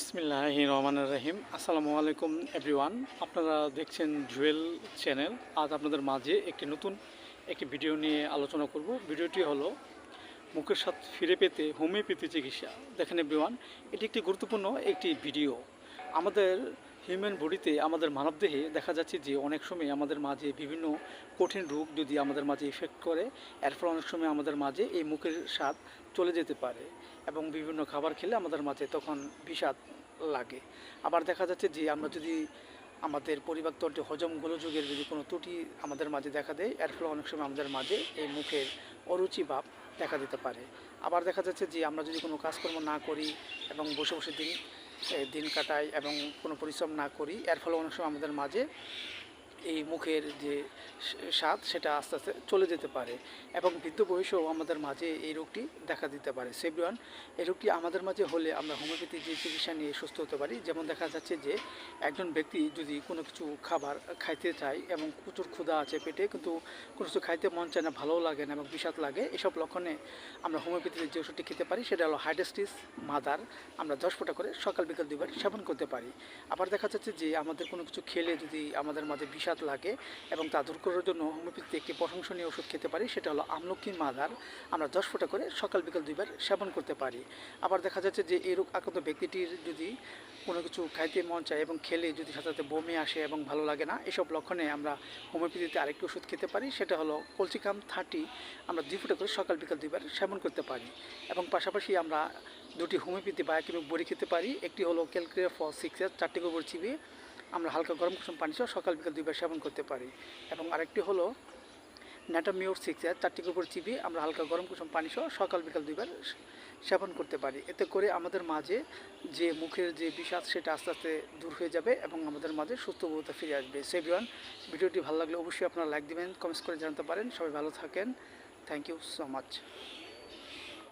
বিসমিল্লাহ রহমান রহিম। আসসালামু আলাইকুম এভরিওয়ান আপনারা দেখছেন জুয়েল চ্যানেল আজ আপনাদের মাঝে একটি নতুন একটি ভিডিও নিয়ে আলোচনা করব। ভিডিওটি হলো মুখের স্বাদ ফিরে পেতে হোমিওপ্যাথি চিকিৎসা। দেখেন এভরিওয়ান এটি একটি গুরুত্বপূর্ণ একটি ভিডিও আমাদের হিউম্যান বডিতে আমাদের মানবদেহে দেখা যাচ্ছে যে অনেক সময় আমাদের মাঝে বিভিন্ন কঠিন রোগ যদি আমাদের মাঝে ইফেক্ট করে, এর ফলে অনেক সময় আমাদের মাঝে এই মুখের স্বাদ চলে যেতে পারে এবং বিভিন্ন খাবার খেলে আমাদের মাঝে তখন বিষাদ লাগে। আবার দেখা যাচ্ছে যে আমরা যদি আমাদের পরিবারতন্ত্রে হজম গোলযোগের যদি কোনো ত্রুটি আমাদের মাঝে দেখা দেয়, এর ফলে অনেক সময় আমাদের মাঝে এই মুখের অরুচি ভাব দেখা দিতে পারে। আবার দেখা যাচ্ছে যে আমরা যদি কোনো কাজকর্ম না করি এবং বসে বসে দিন দিন কাটাই এবং কোনো পরিশ্রম না করি। এর ফলে অনেক সময় আমাদের মাঝে এই মুখের যে স্বাদ সেটা আস্তে আস্তে চলে যেতে পারে এবং বৃদ্ধ বয়সেও আমাদের মাঝে এই রোগটি দেখা দিতে পারে। সেভরিওয়ান এই রোগটি আমাদের মাঝে হলে আমরা হোমিওপ্যাথি যে চিকিৎসা নিয়ে সুস্থ হতে পারি, যেমন দেখা যাচ্ছে যে একজন ব্যক্তি যদি কোনো কিছু খাবার খাইতে চায় এবং প্রচুর ক্ষুধা আছে পেটে, কিন্তু কোনো কিছু খাইতে মন চায় না, ভালোও লাগে না এবং বিষাদ লাগে, এসব লক্ষণে আমরা হোমিওপ্যাথিতে যে ওষুধটি খেতে পারি সেটা হলো হাইডাস্টিস, মাদার, আমরা দশ ফোঁটা করে সকাল বিকাল দুইবার সেবন করতে পারি। আবার দেখা যাচ্ছে যে আমাদের কোনো কিছু খেলে যদি আমাদের মাঝে বিষাদ লাগে এবং তা দূর করার জন্য হোমিওপ্যাথিতে একটি প্রশংসনীয় ওষুধ খেতে পারি, সেটা হলো আমলকি মাদার। আমরা দশ ফোঁটা করে সকাল বিকাল দুইবার সেবন করতে পারি। আবার দেখা যাচ্ছে যে এই রোগ আক্রান্ত ব্যক্তিটির যদি কোনো কিছু খাইতে মন চায় এবং খেলে যদি সাথে সাথে বমি আসে এবং ভালো লাগে না, এসব লক্ষণে আমরা হোমিওপ্যাথিতে আরেকটি ওষুধ খেতে পারি, সেটা হলো কলচিকাম থার্টি আমরা দুই ফুটা করে সকাল বিকাল দুইবার সেবন করতে পারি এবং পাশাপাশি আমরা দুটি হোমিওপ্যাথি বা একটি বড়ি খেতে পারি, একটি হলো ক্যালকুলিয়া ফর সিক্সের চারটি গোবর চিবিয়ে আমরা হালকা গরম কুসুম পানি সহ সকাল বিকাল দুইবার সেবন করতে পারি। এবং আরেকটি হলো ন্যাটামিওর সিক্সের চারটি গোবর চিবিয়ে আমরা হালকা গরম কুসুম পানি সহ সকাল বিকাল দুইবার সেবন করতে পারি। এতে করে আমাদের মাঝে যে মুখের যে বিষাদ সেটা আস্তে আস্তে দূর হয়ে যাবে এবং আমাদের মাঝে সুস্থ বোধতা ফিরে আসবে। সেভিওয়ান ভিডিওটি ভালো লাগলে অবশ্যই আপনারা লাইক দিবেন কমেন্টস করে জানাতে পারেন। সবাই ভালো থাকেন। Thank you so much